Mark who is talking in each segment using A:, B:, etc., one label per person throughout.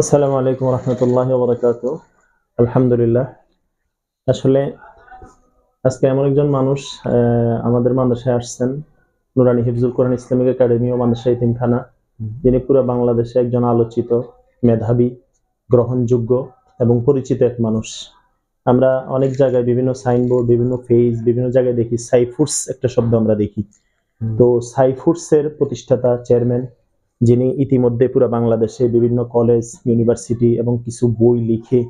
A: আসসালামু আলাইকুম রহমতুল্লাহ বরকাত। আলহামদুলিল্লাহ। আসলে আজকে এমন একজন মানুষ আমাদের মাদ্রাসায় আসছেন নুরানি হিফজুল কোরআন ইসলামিক একাডেমি ও মাদ্রাসা ইতিমখানা। যিনি পুরো বাংলাদেশে একজন আলোচিত মেধাবী গ্রহণযোগ্য এবং পরিচিত এক মানুষ। আমরা অনেক জায়গায় বিভিন্ন সাইনবোর্ড বিভিন্ন ফেজ বিভিন্ন জায়গায় দেখি সাইফুডস একটা শব্দ আমরা দেখি। তো সাইফুডস এর প্রতিষ্ঠাতা চেয়ারম্যান যিনি ইতিমধ্যে পুরো বাংলাদেশে বিভিন্ন কলেজ ইউনিভার্সিটি এবং কিছু বই লিখে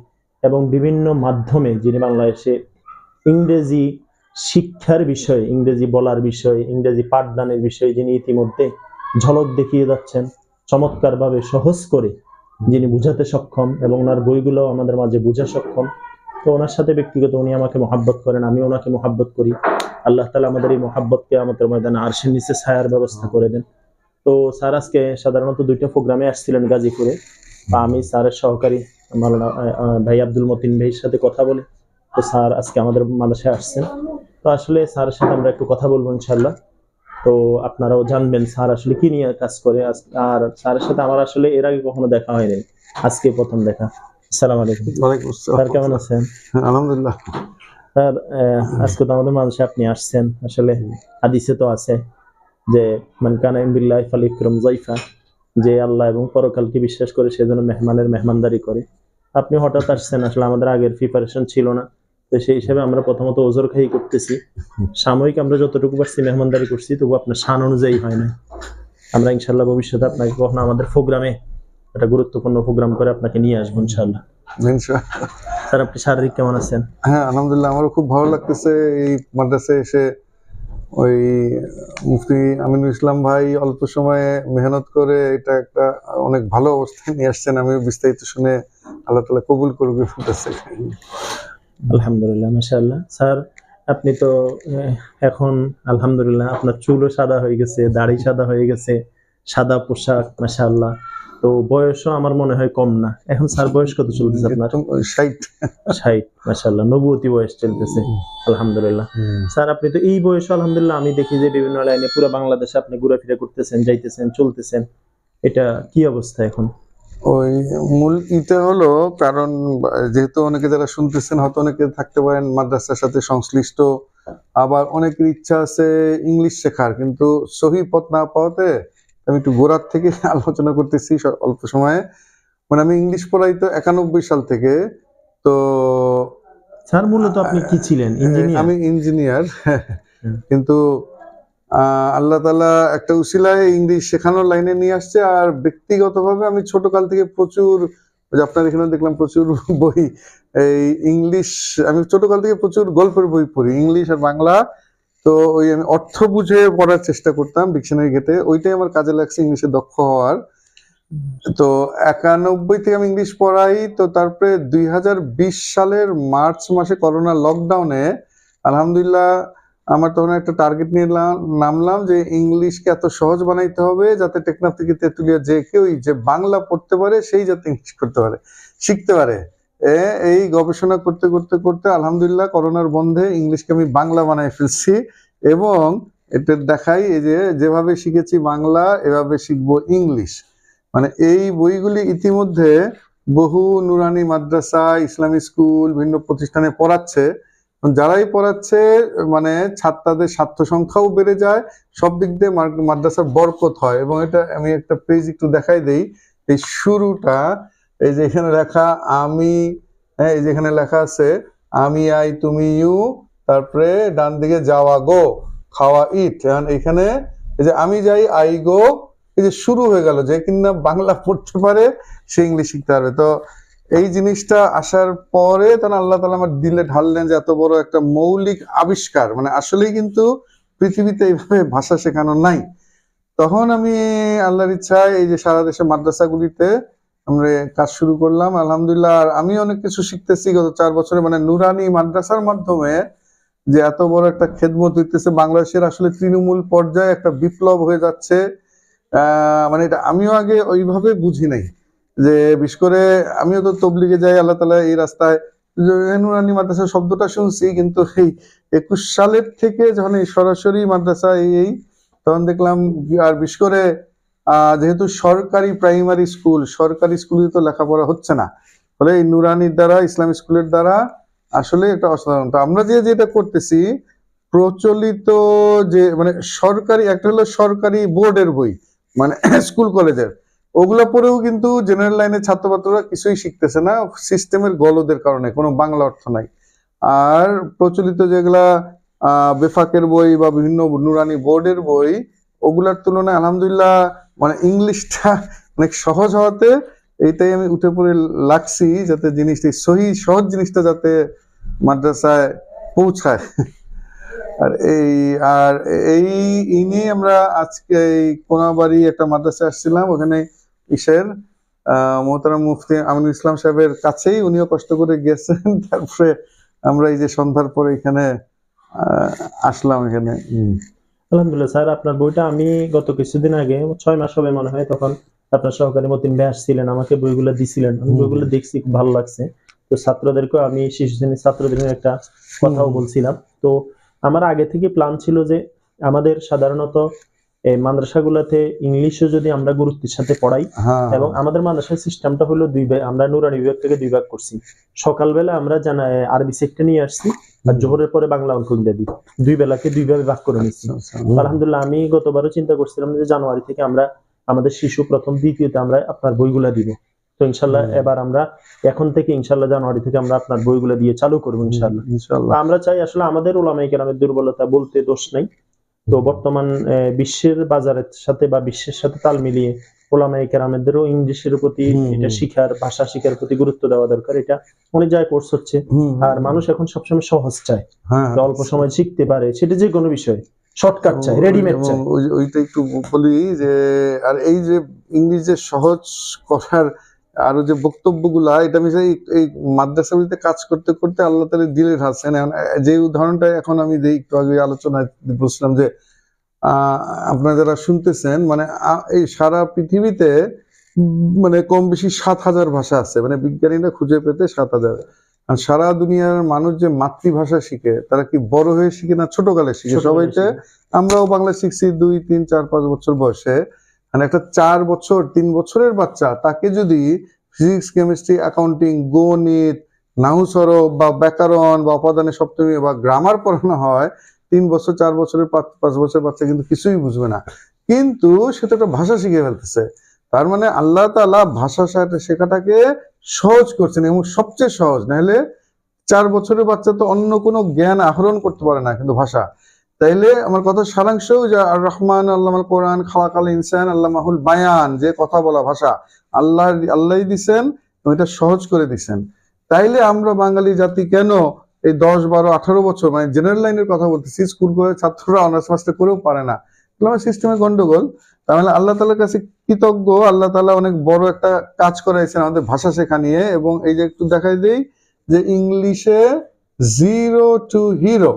A: এবং বিভিন্ন মাধ্যমে যিনি বাংলাদেশে ইংরেজি শিক্ষার বিষয়ে, ইংরেজি বলার বিষয়ে, ইংরেজি পাঠদানের বিষয়ে যিনি ইতিমধ্যে ঝলক দেখিয়ে যাচ্ছেন, চমৎকারভাবে সহজ করে যিনি বুঝাতে সক্ষম এবং ওনার বইগুলো আমাদের মাঝে বোঝা সক্ষম। তো ওনার সাথে ব্যক্তিগত উনি আমাকে মহাব্বত করেন, আমি ওনাকে মহাব্বত করি। আল্লাহ তালা আমাদের এই মহাব্বতকে আমাদের ময়দানে আরশের নিচে ছায়ার ব্যবস্থা করে দেন। তো স্যার আজকে সাধারণত দুইটা প্রোগ্রামে আসছিলেন গাজীপুরে। আমি স্যারের সহকারী মাওলানা ভাই আব্দুল মতিন ভাইয়ের সাথে কথা বলে। তো স্যার আজকে আমাদের মাদ্রাসায় আসছেন। তো আসলে স্যারের সাথে আমরা একটু কথা বলব ইনশাল্লাহ তো আপনারাও জানবেন স্যার আসলে কি নিয়ে কাজ করে। আর স্যারের সাথে আমার আসলে এর আগে কখনো দেখা হয়নি। আজকে প্রথম দেখা। আসসালামু আলাইকুম।
B: ওয়ালাইকুম আসসালাম।
A: স্যার কেমন আছেন?
B: হ্যাঁ, আলহামদুলিল্লাহ।
A: স্যার আজকে তো আমাদের মানুষে আপনি আসছেন। আসলে হাদিসে তো আছে। যে মান কানা বিল্লাহি ফালিকরম জাইফা যে আল্লাহ এবং পরকালকে বিশ্বাস করে সেজন্য মেহমানের মেহমানদারি করে। আপনি হঠাৎ আসছেন আসলে আমাদের আগের প্রিপারেশন ছিল না। তো সেই হিসাবে আমরা প্রথমত ওজোর খাই করতেছি। সাময়িক আমরা যতটুকু পারছি মেহমানদারি করছি তবু আপনার শান অনুযায়ী হয় না আমরা ইনশাল্লাহ ভবিষ্যতে আপনাকে কখনো আমাদের প্রোগ্রামে একটা গুরুত্বপূর্ণ প্রোগ্রাম করে আপনাকে নিয়ে আসব ইনশাল্লাহ স্যার আপনি শারীরিক কেমন আছেন?
B: হ্যাঁ আলহামদুলিল্লাহ আমারও খুব ভালো লাগতেছে। এই মাদ্রাসায় এসে ওই মুফতি আমিনুল ইসলাম ভাই অল্প সময়ে মেহনত করে এটা একটা অনেক ভালো অবস্থায় নিয়ে আসছেন। আমি বিস্তারিত শুনে আল্লাহ তালা কবুল করবে বলতেছে
A: আলহামদুলিল্লাহ, মাশাআল্লাহ। স্যার, আপনি তো এখন আলহামদুলিল্লাহ আপনার চুলও সাদা হয়ে গেছে, দাড়ি সাদা হয়ে গেছে, সাদা পোশাক, মাশাআল্লাহ। তো বয়সও আমার মনে হয় কম না। এখন স্যার বয়স কত চলতেছে আপনার?
B: ষাট।
A: ষাট মাশাআল্লাহ। নবুয়তি বয়স চলতেছে আলহামদুলিল্লাহ। স্যার আপনি তো এই বয়সে আলহামদুলিল্লাহ আমি দেখি যে বিভিন্ন লাইনে পুরো বাংলাদেশে আপনি ঘুরাফিরা করতেছেন যাইতেছেন চলতেছেন। এটা কি অবস্থা এখন?
B: ওই মূল ইতে হলো কারণ যেহেতু অনেকে যারা শুনতেছেন হয়তো অনেকে থাকতে পারেন মাদ্রাসার সাথে সংশ্লিষ্ট। আবার অনেকের ইচ্ছা আছে ইংলিশ শেখার কিন্তু সহি পথ না পাওয়াতে আমি একটু গোড়ার থেকে আলোচনা করতেছি অল্প সময়ে। মানে আমি ইংলিশ পড়াই তো একানব্বই সাল থেকে তো
A: স্যার মূলত আপনি কি ছিলেন? ইঞ্জিনিয়ার?
B: আমি ইঞ্জিনিয়ার। কিন্তু আহ, আল্লাহ তালা একটা উসিলায় ইংলিশ শেখানোর লাইনে নিয়ে আসছে আর ব্যক্তিগতভাবে আমি ছোট কাল থেকে প্রচুর যে আপনার এখানে দেখলাম প্রচুর বই এই ইংলিশ আমি ছোট কাল থেকে প্রচুর গল্পের বই পড়ি ইংলিশ আর বাংলা। তো ওই আমি অর্থ বুঝে পড়ার চেষ্টা করতাম ডিকশনারি ঘেটে। ওইটাই আমার কাজে লাগছে, ইংলিশে দক্ষ হওয়ার। তো একানব্বই থেকে আমি ইংলিশ পড়াই, তো তারপরে দুই হাজার বিশ সালের মার্চ মাসে করোনা লকডাউনে আলহামদুলিল্লাহ আমার তখন একটা টার্গেট নিয়ে নামলাম যে ইংলিশকে এত সহজ বানাইতে হবে যাতে টেকনাফ থেকে তেঁতুলিয়া যে কেউই যে বাংলা পড়তে পারে, সেই যাতে ইংলিশ করতে পারে, শিখতে পারে। এই গবেষণা করতে করতে করতে আলহামদুলিল্লাহ করোনার বন্ধে ইংলিশকে আমি বাংলা বানাই ফেলছি এবং এটা দেখাই এই যে যেভাবে শিখেছি বাংলা, এভাবে শিখব ইংলিশ। মানে এই বইগুলি ইতিমধ্যে বহু নুরানি মাদ্রাসা, ইসলামী স্কুল, বিভিন্ন প্রতিষ্ঠানে পড়াচ্ছে। যারাই পড়াচ্ছে মানে ছাত্রদের ছাত্র সংখ্যাও বেড়ে যায়, সব দিক দিয়ে মাদ্রাসার বরকত হয়। এবং এটা আমি একটা পেজ একটু দেখাই দেই। এই শুরুটা এই যে এখানে লেখা আমি হ্যাঁ এই যে এখানে লেখা আছে, আমি, আই, তুমি, ইউ, তারপরে ডান দিকে যাওয়া, গো, খাওয়া, ইট। এখানে এই যে আমি যাই, আই, গো, এই যে শুরু হয়ে গেল, যে কিনা বাংলা পড়তে পারে, সে ইংলিশ শিখতে পারবে। তো এই জিনিসটা আসার পরে তখন আল্লাহ তালা আমার দিলে ঢাললেন যে এত বড় একটা মৌলিক আবিষ্কার। মানে আসলেই কিন্তু পৃথিবীতে এইভাবে ভাষা শেখানো নাই। তখন আমি আল্লাহর ইচ্ছায় এই যে সারা দেশে মাদ্রাসাগুলিতে আমরা কাজ শুরু করলাম, আলহামদুলিল্লাহ। আর আমি অনেক কিছু শিখতেছি গত চার বছরে মানে নুরানি মাদ্রাসার মাধ্যমে যে এত বড় একটা খেদমত হইতেছে, বাংলাদেশের আসলে তৃণমূল পর্যায়ে একটা বিপ্লব হয়ে যাচ্ছে। মানে এটা আমিও আগে ওইভাবে বুঝি নাই। যে বিশেষ করে আমিও তো তবলিগে যাই, আল্লাহ তালা এই রাস্তায় নুরানি মাদ্রাসা শব্দটা শুনছি, কিন্তু এই একুশ সালের থেকে যখন এই সরাসরি মাদ্রাসা এই, তখন দেখলাম, আর বিশেষ করে যেহেতু সরকারি প্রাইমারি স্কুল সরকারি স্কুলে তো লেখাপড়া হচ্ছে না। ফলে এই নুরানির দ্বারা, ইসলাম স্কুলের দ্বারা আসলে এটা অসাধারণ। আমরা যে যেটা করতেছি, প্রচলিত যে মানে সরকারি, একটা হলো সরকারি বোর্ডের বই মানে স্কুল কলেজের ওগুলো পড়েও কিন্তু জেনারেল লাইনের ছাত্রছাত্রীরা কিছুই শিখতেছে না সিস্টেমের গলদের কারণে, কোনো বাংলা অর্থ নাই। আর প্রচলিত যেগুলা বেফাকের বই বা বিভিন্ন নুরানি বোর্ডের বই ওগুলার তুলনায় আলহামদুলিল্লাহ মানে ইংলিশটা অনেক সহজ হওয়াতে এইটাই আমি উঠে পড়ে লাগছি যাতে জিনিসটা সহি, সহজ জিনিসটা যাতে মাদ্রাসায় পৌঁছায়। আর এই আর এই এই নিয়ে আমরা আজকে এই কোনাবাড়ি একটা মাদ্রাসায় আসছিলাম, ওখানে ইসের মোহতারাম মুফতি আমিনুল ইসলাম সাহেবের কাছেই উনিও কষ্ট করে গেছেন। তারপরে আমরা এই যে সন্ধ্যার পরে এখানে আসলাম এখানে।
A: আলহামদুলিল্লাহ স্যার আপনার বইটা আমি গত কিছুদিন আগে ছয় মাস হবে মনে হয় তখন আপনার সহকারী মতিন ব্যাস ছিলেন আমাকে বইগুলো দিছিলেন। আমি বইগুলো দেখছি খুব ভালো লাগছে। তো ছাত্রদেরকেও আমি শিশু শ্রেণির ছাত্রদের একটা কথাও বলছিলাম। তো আমার আগে থেকে প্ল্যান ছিল যে আমাদের সাধারণত এই মাদ্রাসাগুলোতে ইংলিশও যদি আমরা গুরুত্বের সাথে পড়াই
B: হ্যাঁ।
A: এবং আমাদের মাদ্রাসার সিস্টেমটা হলো দুই ভাগ আমরা নুরানি বিভাগ থেকে দুই ভাগ করছি। সকালবেলা আমরা জানা আরবি সেক্টর নিয়ে আসছি আর জোহরের পরে বাংলা অঙ্ক ইংরেজি দুই। বেলাকে দুই ভাবে ভাগ করে নিচ্ছি।
B: আচ্ছা,
A: আলহামদুলিল্লাহ আমি গতবারও চিন্তা করছিলাম যে জানুয়ারি থেকে আমরা আমাদের শিশু প্রথম দ্বিতীয়তে আমরা আপনার বইগুলা দিব। তো ইনশাল্লাহ এবার আমরা এখন থেকে ইনশাল্লাহ জানুয়ারি থেকে আমরা আপনার বইগুলা দিয়ে চালু করব ইনশাল্লাহ।
B: ইনশাআল্লাহ
A: আমরা চাই আসলে আমাদের ওলামাই কেরামের দুর্বলতা বলতে দোষ নাই। তো বর্তমান বিশ্বের বাজারের সাথে বা বিশ্বের সাথে তাল মিলিয়ে ওলামাই কেরামেদেরও ইংলিশের প্রতি এটা শিখার ভাষা শিখার প্রতি গুরুত্ব দেওয়া দরকার। এটা অনেক জায়গায় কোর্স হচ্ছে। আর মানুষ এখন সবসময় সহজ চায়।
B: হ্যাঁ
A: অল্প সময় শিখতে পারে সেটা যে কোনো বিষয়। শর্টকাট চাই রেডিমেড চাই।
B: ওইটা একটু বলি যে আর এই যে ইংলিশ যে সহজ করার আরও যে বক্তব্যগুলা এটা আমি চাই এই মাদ্রাসাগুলিতে কাজ করতে করতে আল্লাহ তালা দিলের হাসেন। এখন যে উদাহরণটা এখন আমি দিই একটু আগে আলোচনায় বলছিলাম যে আপনারা যারা শুনতেছেন মানে এই সারা পৃথিবীতে মানে কম বেশি সাত হাজার ভাষা আছে মানে বিজ্ঞানীরা খুঁজে পেতে সাত হাজার। আর সারা দুনিয়ার মানুষ যে মাতৃভাষা শিখে তারা কি বড় হয়ে শিখে না ছোটকালে শিখে? সবাইতে আমরাও বাংলা শিখছি দুই তিন চার পাঁচ বছর বয়সে। মানে একটা চার বছর, তিন বছরের বাচ্চা, তাকে যদি ফিজিক্স কেমিস্ট্রি অ্যাকাউন্টিং গণিত নাহুসরব বা ব্যাকরণ বা অপাদানের সপ্তমী বা গ্রামার পড়ানো হয়, তিন বছর, চার বছরের পাঁচ বছর বাচ্চা কিন্তু কিছুই বুঝবে না। কিন্তু সে তো একটা ভাষা শিখে ফেলতেছে। তার মানে আল্লাহ তাআলা ভাষা শেখা- শেখাটাকে সহজ করছেন এবং সবচেয়ে সহজ। নাহলে চার বছরের বাচ্চা তো অন্য কোনো জ্ঞান আহরণ করতে পারে না কিন্তু ভাষা। তাইলে আমার কথা সারাংশ যে আর রহমান আল্লাহ কোরআন, খালাকাল ইনসান আল্লাহ মাহুল বায়ান, যে কথা বলা ভাষা, আল্লাহ আল্লাহ দিছেন এটা সহজ করে দিছেন। তাইলে আমরা বাঙালি জাতি কেন এই দশ, বারো, আঠারো বছর মানে জেনারেল লাইনের কথা বলতেছি স্কুল করে ছাত্ররা অনার্স মাস্টার করেও পারে না। সিস্টেমে গন্ডগোল। তাহলে আল্লাহ তালার কাছে কৃতজ্ঞ, আল্লাহ তালা অনেক বড় একটা কাজ করাইছেন আমাদের ভাষা শেখা নিয়ে এবং এই যে একটু দেখাই দেই যে ইংলিশে জিরো টু হিরো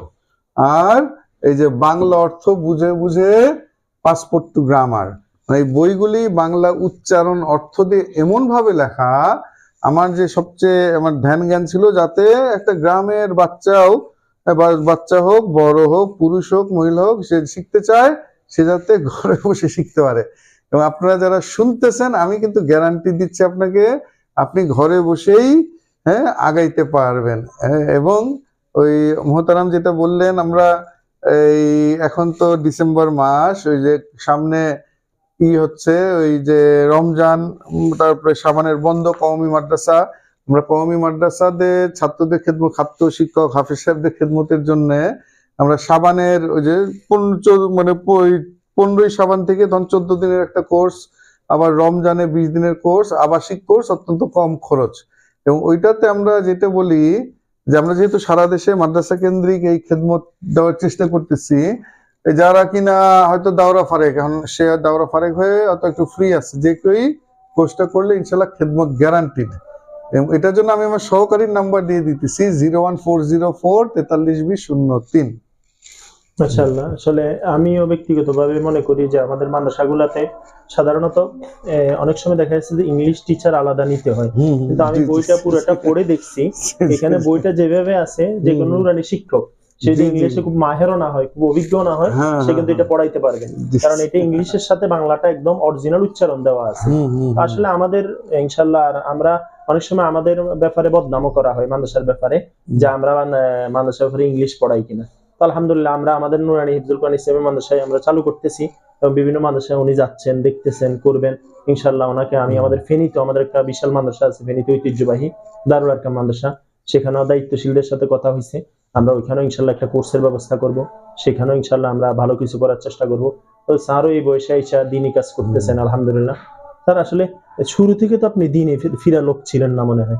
B: আর এই যে বাংলা অর্থ বুঝে বুঝে পাসপোর্ট টু গ্রামার মানে এই বইগুলি বাংলা উচ্চারণ অর্থ দিয়ে এমন ভাবে লেখা আমার যে সবচেয়ে আমার ধ্যান জ্ঞান ছিল যাতে একটা গ্রামের বাচ্চাও বাচ্চা হোক বড় হোক পুরুষ হোক মহিলা হোক সে শিখতে চায় সে যাতে ঘরে বসে শিখতে পারে। এবং আপনারা যারা শুনতেছেন আমি কিন্তু গ্যারান্টি দিচ্ছি আপনাকে আপনি ঘরে বসেই হ্যাঁ আগাইতে পারবেন। হ্যাঁ, এবং ওই মোহতারাম যেটা বললেন আমরা এই এখন তো ডিসেম্বর মাস, ওই যে সামনে কি হচ্ছে, ওই যে রমজান তারপরে সাবানের বন্ধ, কওমি মাদ্রাসা। আমরা কওমি মাদ্রাসাদের ছাত্রদের খেদমত ছাত্র শিক্ষক, হাফিজ সাহেবদের খেদমতের জন্য আমরা সাবানের ওই যে পনেরো মানে পনেরোই সাবান থেকে তখন চোদ্দ দিনের একটা কোর্স, আবার রমজানে বিশ দিনের কোর্স, আবাসিক কোর্স অত্যন্ত কম খরচ। এবং ওইটাতে আমরা যেটা বলি যে আমরা যেহেতু সারা দেশে মাদ্রাসা কেন্দ্রিক এই খেদমত দেওয়ার চেষ্টা করতেছি যারা কিনা হয়তো দাওরা ফারেক, এখন সে দাওরা ফারেক হয়ে অত একটু ফ্রি আছে, যে কেউই কোর্সটা করলে ইনশাল্লাহ খেদমত গ্যারান্টিড এটার জন্য আমি আমার সহকারীর নাম্বার দিয়ে দিতেছি zero one four zero four তেতাল্লিশ বিশ শূন্য তিন।
A: মাশাআল্লাহ। আসলে আমিও ব্যক্তিগতভাবে মনে করি যে আমাদের মাদ্রাসাগুলোতে সাধারণত অনেক সময় দেখা যাচ্ছে যে ইংলিশ টিচার আলাদা নিতে হয়। কিন্তু আমি বইটা পুরোটা পড়ে দেখছি। এখানে বইটা যেভাবে আছে যে কোনো নুরানি শিক্ষক সে যদি। ইংলিশে খুব মাহেরও না হয় খুব অভিজ্ঞ না হয়
B: হ্যাঁ,
A: সে কিন্তু
B: হ্যাঁ,
A: এটা পড়াইতে পারবে। কারণ এটা ইংলিশের সাথে বাংলাটা একদম অরিজিনাল উচ্চারণ দেওয়া আছে। আসলে আমাদের ইনশাল্লাহ আর আমরা অনেক সময় আমাদের ব্যাপারে বদনামও করা হয় মাদ্রাসার ব্যাপারে যে আমরা মাদ্রাসার ব্যাপারে ইংলিশ পড়াই কিনা। তো আলহামদুলিল্লাহ আমরা আমাদের নুরানি হিফজুল কোরআন ইসলামের মাদ্রাসায় আমরা চালু করতেছি এবং বিভিন্ন মাদ্রাসায় উনি যাচ্ছেন, দেখতেছেন, করবেন। ইনশাল্লাহ ওনাকে আমি আমাদের ফেনীতে, আমাদের একটা বিশাল মাদ্রাসা আছে, ফেনীতে ঐতিহ্যবাহী দারুল আরকাম মাদ্রাসা। সেখানেও দায়িত্বশীলদের সাথে কথা হয়েছে আমরা ওইখানেও ইনশাল্লাহ একটা কোর্সের ব্যবস্থা করব। সেখানেও ইনশাল্লাহ আমরা ভালো কিছু করার চেষ্টা করব। তো স্যারও এই বয়সে এসে দিনই কাজ করতেছেন, আলহামদুলিল্লাহ। স্যার, আসলে শুরু থেকে তো আপনি দিনে ফিরা লোক ছিলেন না মনে হয়।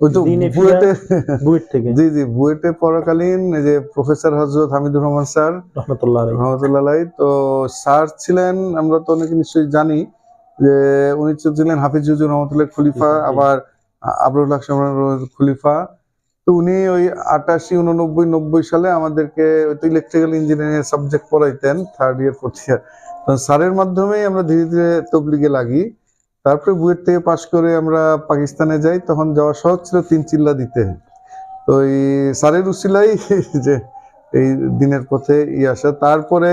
B: ওই তো বুয়েটে
A: বুয়েট থেকে।
B: জি জি বুয়েটে পড়াকালীন যে প্রফেসর হজরত হামিদুর রহমান স্যার
A: রহমতুল্লাহ
B: রহমতুল্লাহ আলাই, তো স্যার ছিলেন আমরা তো অনেকে নিশ্চয়ই জানি যে উনি ছিলেন হাফিজুজুর রহমতুল্লাহ খলিফা। আবার আবরুল খলিফা। তো উনি ওই আটাশি উননব্বই নব্বই সালে আমাদেরকে ওই তো ইলেকট্রিক্যাল ইঞ্জিনিয়ারিং সাবজেক্ট পড়াইতেন থার্ড ইয়ার ফোর্থ ইয়ার স্যারের মাধ্যমেই আমরা ধীরে ধীরে তবলিগে লাগি। তারপরে বুয়েট থেকে পাশ করে আমরা পাকিস্তানে যাই, তখন যাওয়া সহজ ছিল তিন চিল্লা দিতে তো এই স্যারের উসিলাই যে এই দিনের পথে ই আসা তারপরে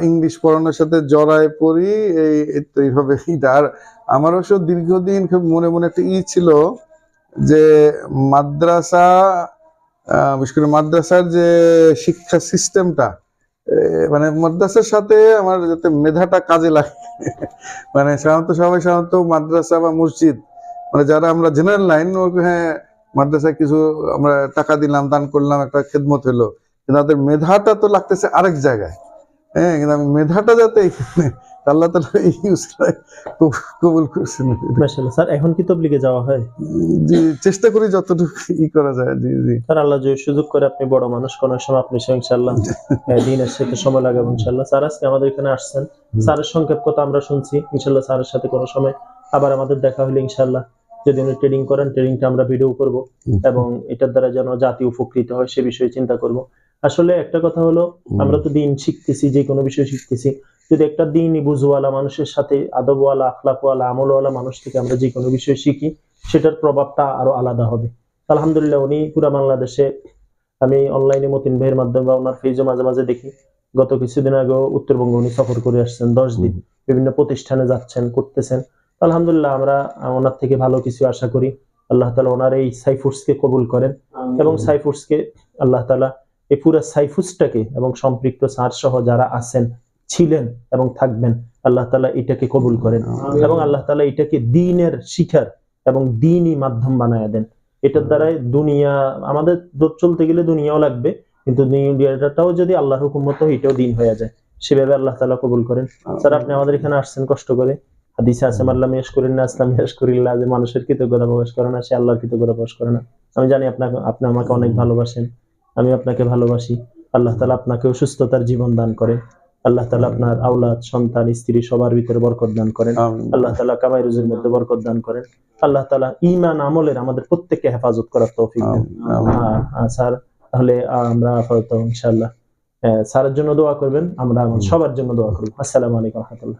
B: ইংলিশ পড়ানোর সাথে জড়ায় পড়ি, এই এইভাবে। আর আমার অবশ্য দীর্ঘদিন খুব মনে মনে একটা ই ছিল যে মাদ্রাসা বিশেষ করে মাদ্রাসার যে শিক্ষা সিস্টেমটা মানে মাদ্রাসার সাথে আমার যাতে মেধাটা কাজে লাগে মানে সাধারণত সবাই সাধারণত মাদ্রাসা বা মসজিদ মানে যারা আমরা জেনারেল লাইন হ্যাঁ মাদ্রাসায় কিছু আমরা টাকা দিলাম, দান করলাম, একটা খেদমত হলো, কিন্তু তাদের মেধাটা তো লাগতেছে আরেক জায়গায় হ্যাঁ কিন্তু আমি মেধাটা যাতে আল্লাহ তালা কবুল করছেন।
A: মাশাআল্লাহ। স্যার এখন কি তবলিগে যাওয়া হয়?
B: জি চেষ্টা করি যতটুকু ই করা যায়। জি জি।
A: স্যার আল্লাহ যদি সুযোগ করে আপনি বড় মানুষ কোন সময় আপনি ইনশাআল্লাহ দিনের সাথে সময় লাগাবো ইনশাআল্লাহ। স্যার আজকে আমাদের এখানে আসছেন। স্যারের সংক্ষেপ কথা আমরা শুনছি। ইনশাআল্লাহ স্যারের সাথে কোনো সময় আবার আমাদের দেখা হলে ইনশাআল্লাহ। যদি উনি ট্রেডিং করেন ট্রেডিংটা আমরা ভিডিও করব এবং এটার দ্বারা যেন জাতি উপকৃত হয় সে বিষয়ে চিন্তা করব। আসলে একটা কথা হলো আমরা তো দিন শিখতেছি যে কোনো বিষয় শিখতেছি। যদি একটা দিনই বুঝওয়ালা মানুষের সাথে আদবওয়ালা আখলাকওয়ালা আমলওয়ালা মানুষ থেকে আমরা যে কোনো বিষয় শিখি সেটার প্রভাবটা আরও আলাদা হবে। আলহামদুলিল্লাহ উনি পুরা বাংলাদেশে আমি অনলাইনে মতিন ভাইয়ের মাধ্যমে বা ওনার পেজে মাঝে মাঝে দেখি। গত কিছুদিন আগেও উত্তরবঙ্গ উনি সফর করে আসছেন দশ দিন। বিভিন্ন প্রতিষ্ঠানে যাচ্ছেন করতেছেন। আলহামদুলিল্লাহ আমরা ওনার থেকে ভালো কিছু আশা করি। আল্লাহ তালা ওনার এই সাইফুর্সকে কবুল করেন এবং সাইফুর্সকে আল্লাহ তালা এই পুরা সাইফুসটাকে এবং সম্পৃক্ত স্যার সহ যারা আছেন ছিলেন এবং থাকবেন। আল্লাহ তালা এটাকে কবুল করেন এবং আল্লাহ তালা এটাকে দিনের শিখার এবং দিনই মাধ্যম বানায় দেন। এটার দ্বারাই দুনিয়া আমাদের দূর চলতে গেলে দুনিয়াও লাগবে কিন্তু দুনিয়াটাও যদি আল্লাহর হুকুম মতো এটাও দিন হয়ে যায় সেভাবে আল্লাহ তালা কবুল করেন। স্যার আপনি আমাদের এখানে আসছেন কষ্ট করে। হাদিসে আছে মাল্লাহ মিয়াস করেন না আসলাম মিয়াস করিল্লা যে মানুষের কৃতজ্ঞতা প্রকাশ করে না সে আল্লাহর কৃতজ্ঞতা প্রকাশ করে না। আমি জানি আপনাকে আপনি আমাকে অনেক ভালোবাসেন। আমি আপনাকে ভালোবাসি। আল্লাহ তালা আপনাকেও সুস্থতার জীবন দান করেন আল্লাহ তালা আপনার আওলাদ সন্তান স্ত্রী সবার ভিতরে বরকত দান করেন। আল্লাহ তালা কামাই রুজির মধ্যে বরকত দান করেন। আল্লাহ তালা ইমান আমলের আমাদের প্রত্যেককে হেফাজত করার তৌফিক দেন। স্যার তাহলে আমরা আপাতত ইনশাল্লাহ স্যারের জন্য দোয়া করবেন আমরা সবার জন্য দোয়া করব। আসসালামু আলাইকুম রহমতুল্লাহ।